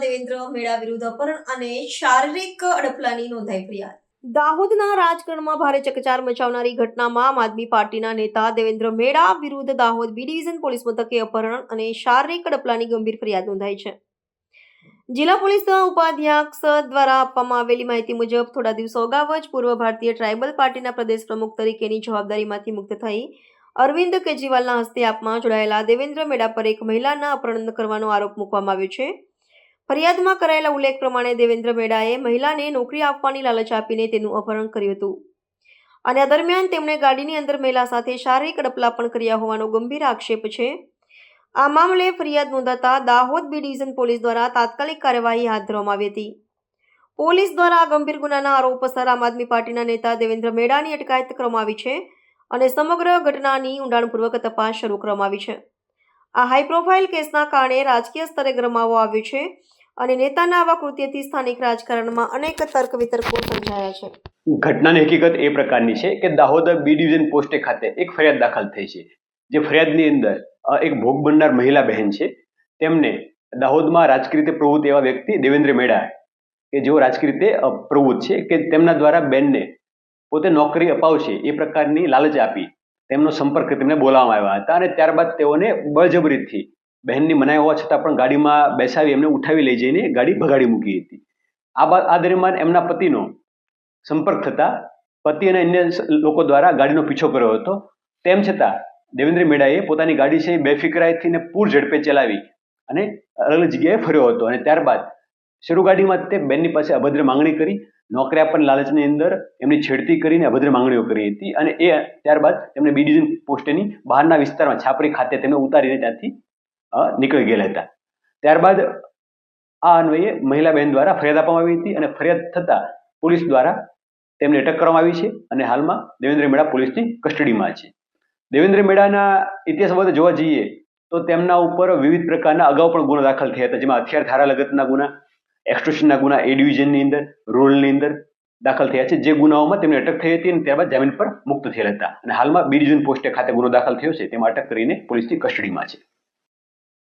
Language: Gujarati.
દેવેન્દ્ર મેળા વિરુદ્ધ અપહરણ અને શારીરિક અડપલાની નોંધાઈ ફરિયાદ. દાહોદના રાજકારણમાં ભારે ચકચાર મચાવનારી ઘટનામાં આમ આદમી પાર્ટીના નેતા દેવેન્દ્ર મેળા વિરુદ્ધ દાહોદ બી ડિવિઝન પોલીસ મથકે અપહરણ અને શારીરિક અડપલાની ગંભીર ફરિયાદ નોંધાઈ છે. જિલ્લા પોલીસ ઉપાધ્યક્ષ દ્વારા આપવામાં આવેલી માહિતી મુજબ થોડા દિવસો અગાઉ જ પૂર્વ ભારતીય ટ્રાઇબલ પાર્ટીના પ્રદેશ પ્રમુખ તરીકેની જવાબદારીમાંથી મુક્ત થઈ અરવિંદ કેજરીવાલના હસ્તે આપમાં જોડાયેલા દેવેન્દ્ર મેડા પર એક મહિલાના અપહરણ કરવાનો આરોપ મૂકવામાં આવ્યો છે. ફરિયાદમાં કરાયેલા ઉલ્લેખ પ્રમાણે દેવેન્દ્ર મેડાએ મહિલાને નોકરી આપવાની લાલચ આપીને તેનું અપહરણ કર્યું હતું. અને આ દરમિયાન તેમણે ગાડીની અંદર મહિલા સાથે શારીરિક અડપલા પણ કર્યા હોવાનો ગંભીર આક્ષેપ છે. આ મામલે ફરિયાદ નોંધાતા દાહોદ બી ડિવિઝન પોલીસ દ્વારા તાત્કાલિક કાર્યવાહી હાથ ધરવામાં આવી હતી. પોલીસ દ્વારા આ ગંભીર ગુનાના આરોપસર આમ આદમી પાર્ટીના નેતા દેવેન્દ્ર મેડાની અટકાયત કરવામાં આવી છે. અને સમગ્ર ઘટનાની ઊંડાણપૂર્વક તપાસ શરૂ કરવામાં આવી છે. આ હાઈ પ્રોફાઇલ કેસના કારણે રાજકીય સ્તરે ગરમાવો આવ્યો છે અને નેતાના આવા કૃત્યથી સ્થાનિક રાજકારણમાં અનેક તર્ક વિતર્કો સર્જાયા છે. ઘટનાની હકીકત એ પ્રકારની છે કે દાહોદ બી ડિવિઝન પોસ્ટે ખાતે એક ફરિયાદ દાખલ થઈ છે. જે ફરિયાદની અંદર એક ભોગ બનનાર મહિલા બહેન છે. તેમને દાહોદમાં રાજકીય રીતે પ્રવૃત્ત એવા વ્યક્તિ દેવેન્દ્ર મેડા, કે જેઓ રાજકીય રીતે પ્રવૃત્ત છે કે તેમના દ્વારા બેનને પોતે નોકરી અપાવશે એ પ્રકારની લાલચ આપી. તેમનો સંપર્ક તેમને બોલાવવામાં આવ્યા હતા અને ત્યારબાદ તેઓને બળજબરીથી બહેનની મનાઈ હોવા છતાં પણ ગાડીમાં બેસાવી એમને ઉઠાવી લઈ જઈને ગાડી ભગાડી મૂકી હતી. આ બાદ આ દરમિયાન એમના પતિનો સંપર્ક થતા પતિ અને અન્ય લોકો દ્વારા ગાડીનો પીછો કર્યો હતો. તેમ છતાં દેવેન્દ્ર મેડાએ પોતાની ગાડી છે બેફિકરાઈથી ને પૂર ઝડપે ચલાવી અને અલગ જગ્યાએ ફર્યો હતો અને ત્યારબાદ શરૂ ગાડીમાં તે બેનની પાસે અભદ્ર માંગણી કરી. નોકરી આપવાની લાલચની અંદર એમની છેડતી કરીને અભદ્ર માંગણીઓ કરી હતી અને એ ત્યારબાદ તેમને બી ડિવિઝન પોસ્ટની બહારના વિસ્તારમાં છાપરી ખાતે તેમને ઉતારીને ત્યાંથી નીકળી ગયેલા હતા. ત્યારબાદ આ અન્વયે મહિલા બહેન દ્વારા ફરિયાદ આપવામાં આવી હતી અને ફરિયાદ થતાં પોલીસ દ્વારા તેમને અટક કરવામાં આવી છે અને હાલમાં દેવેન્દ્ર મેળા પોલીસની કસ્ટડીમાં છે. દેવેન્દ્ર મેળાના ઇતિહાસ બાબતે જોવા જઈએ તો તેમના ઉપર વિવિધ પ્રકારના અગાઉ પણ ગુનો દાખલ થયા હતા, જેમાં હથિયાર, ધારા, લગતના ગુના એક્સટોશનના ગુના એ ડિવિઝનની અંદર, રોલની અંદર દાખલ થયા છે. જે ગુનાઓમાં તેમને અટક થઈ હતી અને ત્યારબાદ જામીન પર મુક્ત થયેલા હતા. અને હાલમાં બી ડિવિઝન પોસ્ટે ખાતે ગુનો દાખલ થયો છે. તેમાં અટક કરીને પોલીસની કસ્ટડીમાં છે.